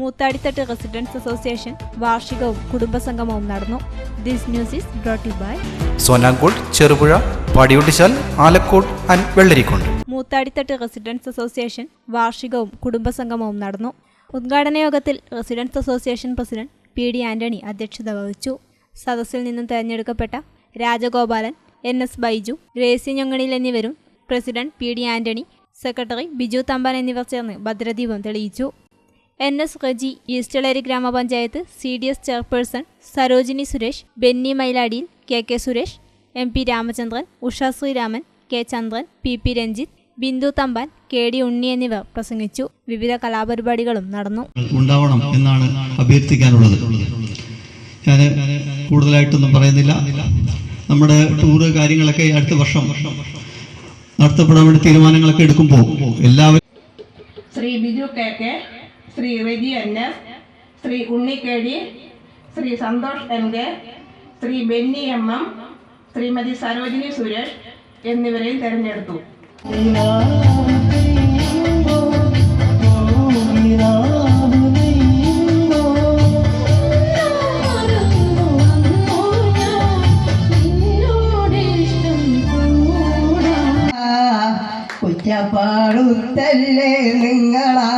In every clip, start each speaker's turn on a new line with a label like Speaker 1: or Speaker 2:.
Speaker 1: മൂത്താടിത്തട്ട് residence association വാർഷികവും കുടുംബസംഗമവും നടന്നു. This news is brought by
Speaker 2: സോനാങ്കോട് Cherupuzha Padiyottuchal Alakode and വെള്ളരിക്കോട്ട്
Speaker 1: മൂത്താടിത്തട്ട് residence association വാർഷികവും കുടുംബസംഗമവും നടന്നു. ഉദ്ഘാടന യോഗത്തിൽ residence association president P D Antony അധ്യക്ഷത വഹിച്ചു. സദസ്സിൽ നിന്നും തെരഞ്ഞെടുക്കപ്പെട്ട രാജഗോപാലൻ എൻ എസ് ബൈജു ഗ്രേസി ഞൊങ്ങണിൽ എന്നിവരും president P D Antony secretary Biju Thampan എന്നിവർ ചേർന്ന് ഭദ്രദീപം തെളിയിച്ചു. എൻ എസ് റജി ഈസ്റ്റളേരി ഗ്രാമപഞ്ചായത്ത് C D S chairperson Sarojini Suresh Benny മൈലാടിയിൽ K K Suresh M P Ramachandran Usha Sreeraman K Chandran P P Ranjith Bindu Thampan K D Unni എന്നിവർ പ്രസംഗിച്ചു. വിവിധ കലാപരിപാടികളും നടന്നു.
Speaker 3: ഉണ്ടാവണം എന്നാണ് അഭ്യർത്ഥിക്കാനുള്ളത്. ഞാൻ കൂടുതലായിട്ടൊന്നും പറയുന്നില്ല. നമ്മുടെ ടൂറ് കാര്യങ്ങളൊക്കെ അടുത്ത വർഷം നടത്തപ്പെടാൻ വേണ്ടി തീരുമാനങ്ങളൊക്കെ എടുക്കുമ്പോൾ എല്ലാവരും
Speaker 4: Shri Biju K K Shri Reji N S Shri ഉണ്ണിക്കേഴി Shri Santhosh N K Shri Benny M M Shrimati Sarojini Suresh എന്നിവരെയും തെരഞ്ഞെടുത്തു.
Speaker 5: കുറ്റപ്പാടുത്തല്ലേ നിങ്ങളാ.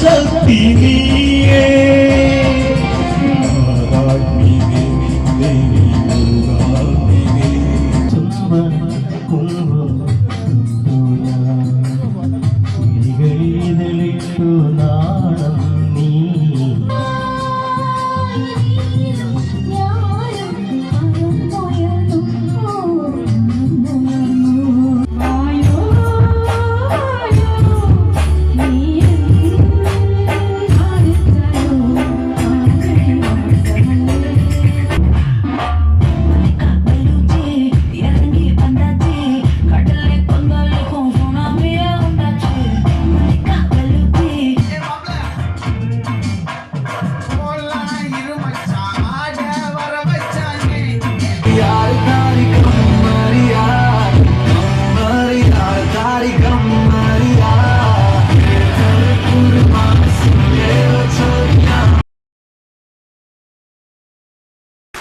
Speaker 6: சக்தி
Speaker 3: நீயே குல்வ